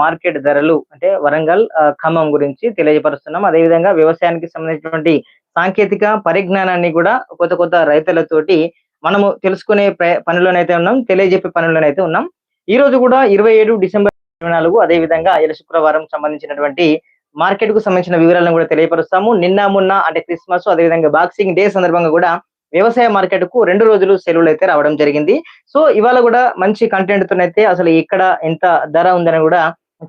Market ధరలు అంటే వరంగల్ ఖమ్మం గురించి తెలియజేపరుస్తున్నాం అదేవిధంగా వ్యవసాయానికి సంబంధించినటువంటి సాంకేతిక పరిజ్ఞానాన్ని కూడా కొత్త కొత్త రైతులతోటి మనము తెలుసుకునే పనిలోనైతే ఉన్నాం తెలియజెప్పే పనిలోనైతే ఉన్నాం. ఈ రోజు కూడా ఇరవై ఏడు డిసెంబర్ ఇరవై నాలుగు అదే విధంగా శుక్రవారం సంబంధించినటువంటి మార్కెట్కు సంబంధించిన వివరాలను కూడా తెలియపరుస్తాము. నిన్న మొన్న అంటే క్రిస్మస్ అదే విధంగా బాక్సింగ్ డే సందర్భంగా కూడా వ్యవసాయ మార్కెట్కు రెండు రోజులు సెలవులు అయితే రావడం జరిగింది. సో ఇవాళ కూడా మంచి కంటెంట్ తోనైతే అసలు ఇక్కడ ఎంత ధర ఉందని కూడా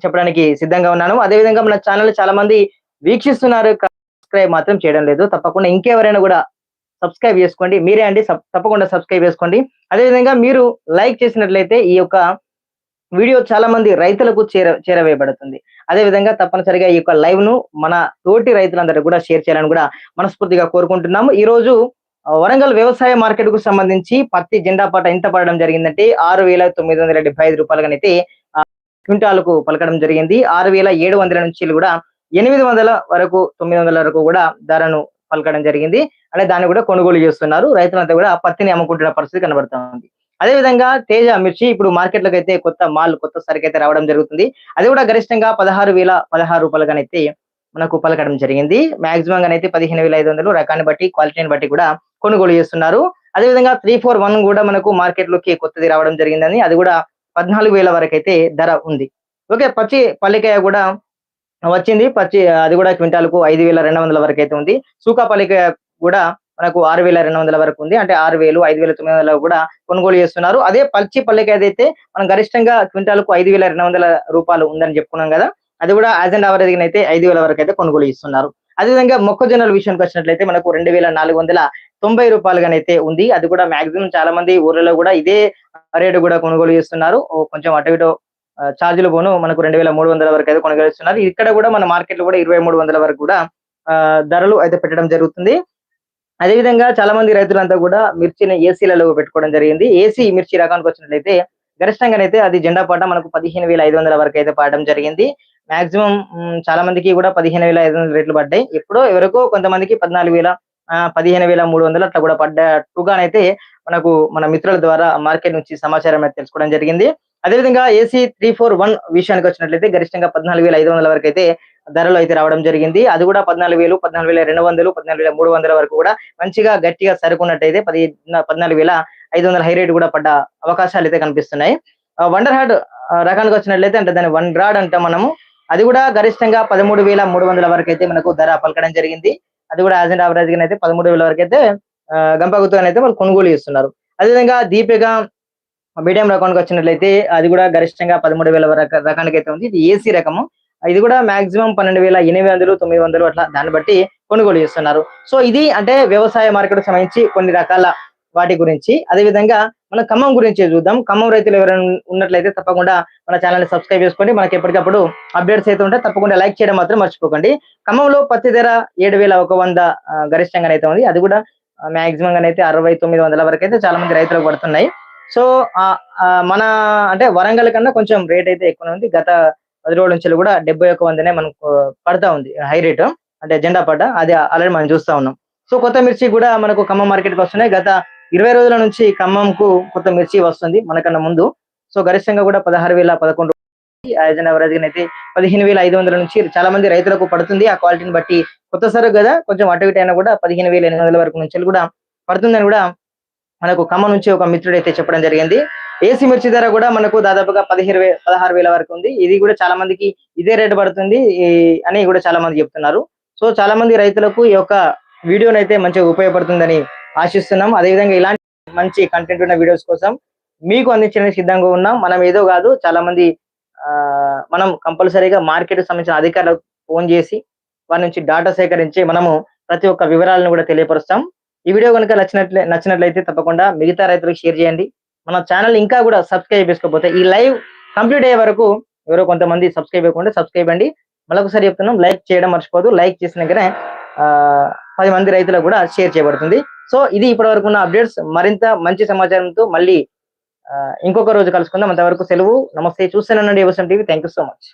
చెప్పడానికి సిద్ధంగా ఉన్నాను. అదే విధంగా మన ఛానల్ చాలా మంది వీక్షిస్తున్నారు. సబ్స్క్రైబ్ మాత్రం చేయడం లేదు. తప్పకుండా ఇంకెవరైనా కూడా సబ్స్క్రైబ్ చేసుకోండి. మీరే అండి. తప్పకుండా సబ్స్క్రైబ్ చేసుకోండి. అదే విధంగా మీరు లైక్ చేసినట్లయితే ఈ యొక్క వీడియో చాలా మంది రైతులకు చేర చేరవేయబడుతుంది. అదే విధంగా తప్పనిసరిగా ఈ యొక్క లైవ్ను మన తోటి రైతులందరూ కూడా షేర్ చేయాలని కూడా మనస్ఫూర్తిగా కోరుకుంటున్నాము. ఈ రోజు వరంగల్ వ్యవసాయ మార్కెట్కు సంబంధించి పత్తి జెండా పాట ఎంత పడడం జరిగిందంటే ఆరు వేల తొమ్మిది వందల డెబ్బై ఐదు రూపాయలకనైతే ఆ, క్వింటాలకు పలకడం జరిగింది. ఆరు వేల ఏడు వందల నుంచి కూడా ఎనిమిది వందల వరకు తొమ్మిది వందల వరకు కూడా ధరను పలకడం జరిగింది. అంటే దాన్ని కూడా కొనుగోలు చేస్తున్నారు. రైతులంతా కూడా పత్తిని అమ్ముకుంటున్న పరిస్థితి కనబడుతుంది అదే విధంగా తేజ మిర్చి ఇప్పుడు మార్కెట్లోకి అయితే కొత్త మాల్ కొత్త సరుకు అయితే రావడం జరుగుతుంది. అది కూడా గరిష్టంగా పదహారు వేల పదహారు రూపాయలుగానైతే మనకు పలకడం జరిగింది. మాక్సిమం గానైతే పదిహేను వేల ఐదు వందలు రకాన్ని బట్టి క్వాలిటీని బట్టి కూడా కొనుగోలు చేస్తున్నారు. అదే విధంగా త్రీ ఫోర్ వన్ కూడా మనకు మార్కెట్లోకి కొత్తది రావడం జరిగిందని అది కూడా పద్నాలుగు వేల వరకు అయితే ధర ఉంది. ఓకే పచ్చి పల్లికాయ కూడా వచ్చింది. పచ్చి అది కూడా క్వింటాల్కు ఐదు వేల రెండు వందల వరకు అయితే ఉంది. సూకా పల్లికాయ కూడా మనకు ఆరు వేల రెండు వందల వరకు ఉంది. అంటే ఆరు వేలు ఐదు వేల తొమ్మిది వందల కూడా కొనుగోలు చేస్తున్నారు. అదే పచ్చి పల్లికాయ అయితే మనం గరిష్టంగా క్వింటాల్కు ఐదు వేల రెండు వందల రూపాయలు ఉందని చెప్పుకున్నాం కదా అది కూడా యాజ్ అండ్ అవరేజ్ అయితే ఐదు వేల వరకు అయితే కొనుగోలు చేస్తున్నారు. అదేవిధంగా మొక్కజొన్నల విషయానికి వచ్చినట్లయితే మనకు రెండు వేల నాలుగు వందల తొంభై రూపాయలుగానైతే ఉంది. అది కూడా మాక్సిమం చాలా మంది ఊర్లలో కూడా ఇదే రేటు కూడా కొనుగోలు చేస్తున్నారు. కొంచెం అటు ఇటు ఛార్జీలు పోను మనకు రెండు వేల మూడు వందల వరకు అయితే కొనుగోలు చేస్తున్నారు. ఇక్కడ కూడా మన మార్కెట్లో కూడా ఇరవై మూడు వందల వరకు కూడా ధరలు అయితే పెట్టడం జరుగుతుంది. అదేవిధంగా చాలా మంది రైతులంతా కూడా మిర్చిని ఏసీలలో పెట్టుకోవడం జరిగింది. ఏసీ మిర్చి రకానికి వచ్చినట్లయితే గరిష్టంగానైతే అది జెండా పాట మనకు పదిహేను వేల ఐదు వందల వరకు అయితే పాడడం జరిగింది. మాక్సిమం చాలా మందికి కూడా పదిహేను వేల ఐదు వందల రేట్లు పడ్డాయి. ఎప్పుడో ఎవరికో కొంతమందికి పద్నాలుగు వేల పదిహేను వేల మూడు వందలు అట్లా కూడా పడ్డట్టుగానైతే మనకు మన మిత్రుల ద్వారా మార్కెట్ నుంచి సమాచారం అయితే తెలుసుకోవడం జరిగింది. అదేవిధంగా ఏసీ త్రీ ఫోర్ వన్ విషయానికి వచ్చినట్లయితే గరిష్టంగా పద్నాలుగు వేల ఐదు వందల వరకు అయితే ధరలు అయితే రావడం జరిగింది. అది కూడా పద్నాలుగు వేలు పద్నాలుగు వేల రెండు వందలు పద్నాలుగు వేల మూడు వందల వరకు కూడా మంచిగా గట్టిగా సరుకున్నట్టయితే పది పద్నాలుగు వేల ఐదు వందల హై రేట్ కూడా పడ్డ అవకాశాలు అయితే కనిపిస్తున్నాయి. వండర్ హార్డ్ రకానికి వచ్చినట్లయితే అంటే దాని వన్ రాడ్ అంటాం మనము. అది కూడా గరిష్టంగా పదమూడు వేల మూడు వందల వరకు అయితే మనకు ధర పలకడం జరిగింది. అది కూడా యాజ్ అండ్ యావరేజ్గా అయితే పదమూడు వేల వరకు అయితే గంపగుతో అయితే వాళ్ళు కొనుగోలు చేస్తున్నారు. అదేవిధంగా దీపిక మీడియం రకానికి వచ్చినట్లయితే అది కూడా గరిష్టంగా పదమూడు వేల రకానికి అయితే ఉంది. ఇది ఏసీ రకము. ఇది కూడా మాక్సిమం పన్నెండు వేల ఎనిమిది వందలు తొమ్మిది వందలు అట్లా దాన్ని బట్టి కొనుగోలు చేస్తున్నారు. సో ఇది అంటే వ్యవసాయ మార్కెట్ సంబంధించి కొన్ని రకాల వాటి గురించి. అదే విధంగా ఖమ్మం గురించి చూద్దాం. ఖమ్మం రైతులు ఎవరైనా ఉన్నట్లయితే తప్పకుండా మన ఛానల్ సబ్స్క్రైబ్ చేసుకోండి మనకి ఎప్పటికప్పుడు అప్డేట్స్ అయితే ఉంటే తప్పకుండా లైక్ చేయడం మాత్రం మర్చిపోకండి. ఖమ్మంలో పత్తి ధర ఏడు వేల ఒక వంద గరిష్టంగా అయితే ఉంది. అది కూడా మాక్సిమం అయితే అరవై తొమ్మిది వందల వరకు అయితే చాలా మంది రైతులకు పడుతున్నాయి. సో ఆ, మన అంటే వరంగల్ కన్నా కొంచెం రేట్ అయితే ఎక్కువ ఉంది. గత పది రోజుల నుంచి కూడా డెబ్బై ఒక వందనే మనకు పడతా ఉంది. హై రేట్ అంటే జెండా పడ్డ అది ఆల్రెడీ మనం చూస్తా ఉన్నాం. సో కొత్త మిర్చి కూడా మనకు ఖమ్మం మార్కెట్కి వస్తున్నాయి. గత ఇరవై రోజుల నుంచి ఖమ్మంకు కొత్త మిర్చి వస్తుంది మనకన్నా ముందు. సో గరిష్టంగా కూడా పదహారు వేల పదకొండు యాజ్ అండ్ అవరేజ్ అయితే పదిహేను వేల ఐదు వందల నుంచి చాలా మంది రైతులకు పడుతుంది. ఆ క్వాలిటీని బట్టి కొత్త సరుకు కదా కొంచెం అటు ఇటు అయినా కూడా పదిహేను వేల ఎనిమిది వందల వరకు నుంచి కూడా పడుతుందని కూడా మనకు ఖమ్మం నుంచి ఒక మిత్రుడు అయితే చెప్పడం జరిగింది. ఏసీ మిర్చి ధర కూడా మనకు దాదాపుగా పదిహేను వే పదహారు వేల వరకు ఉంది. ఇది కూడా చాలా మందికి ఇదే రేటు పడుతుంది అని కూడా చాలా మంది చెప్తున్నారు. సో చాలా మంది రైతులకు ఈ యొక్క వీడియోనైతే మంచిగా ఉపయోగపడుతుందని ఆశిస్తున్నాం అదేవిధంగా ఇలాంటి మంచి కంటెంట్ ఉన్న వీడియోస్ కోసం మీకు అందించడానికి సిద్ధంగా ఉన్నాం. మనం ఏదో కాదు చాలా మంది ఆ, మనం కంపల్సరీగా మార్కెట్ సంబంధించిన అధికారులకు ఫోన్ చేసి వారి నుంచి డాటా సేకరించి మనము ప్రతి ఒక్క వివరాలను కూడా తెలియపరుస్తాం. ఈ వీడియో కనుక నచ్చినట్లే నచ్చినట్లయితే తప్పకుండా మిగతా రైతులకు షేర్ చేయండి. మన ఛానల్ ఇంకా కూడా సబ్స్క్రైబ్ చేసుకోకపోతే ఈ లైవ్ కంప్లీట్ అయ్యే వరకు ఎవరో కొంతమంది సబ్స్క్రైబ్ అవ్వకుండా సబ్స్క్రైబ్ అండి. మరొకసారి చెప్తున్నాం లైక్ చేయడం మర్చిపోదు లైక్ చేసిన ఆ, పది మంది రైతులకు కూడా షేర్ చేయబడుతుంది. సో ఇది ఇప్పటి వరకు ఉన్న అప్డేట్స్. మరింత మంచి సమాచారంతో మళ్ళీ ఇంకొక రోజు కలుసుకుందాం. అంతవరకు సెలవు. నమస్తే. చూస్తానండి వ్యవసాయం TV. Thank you so much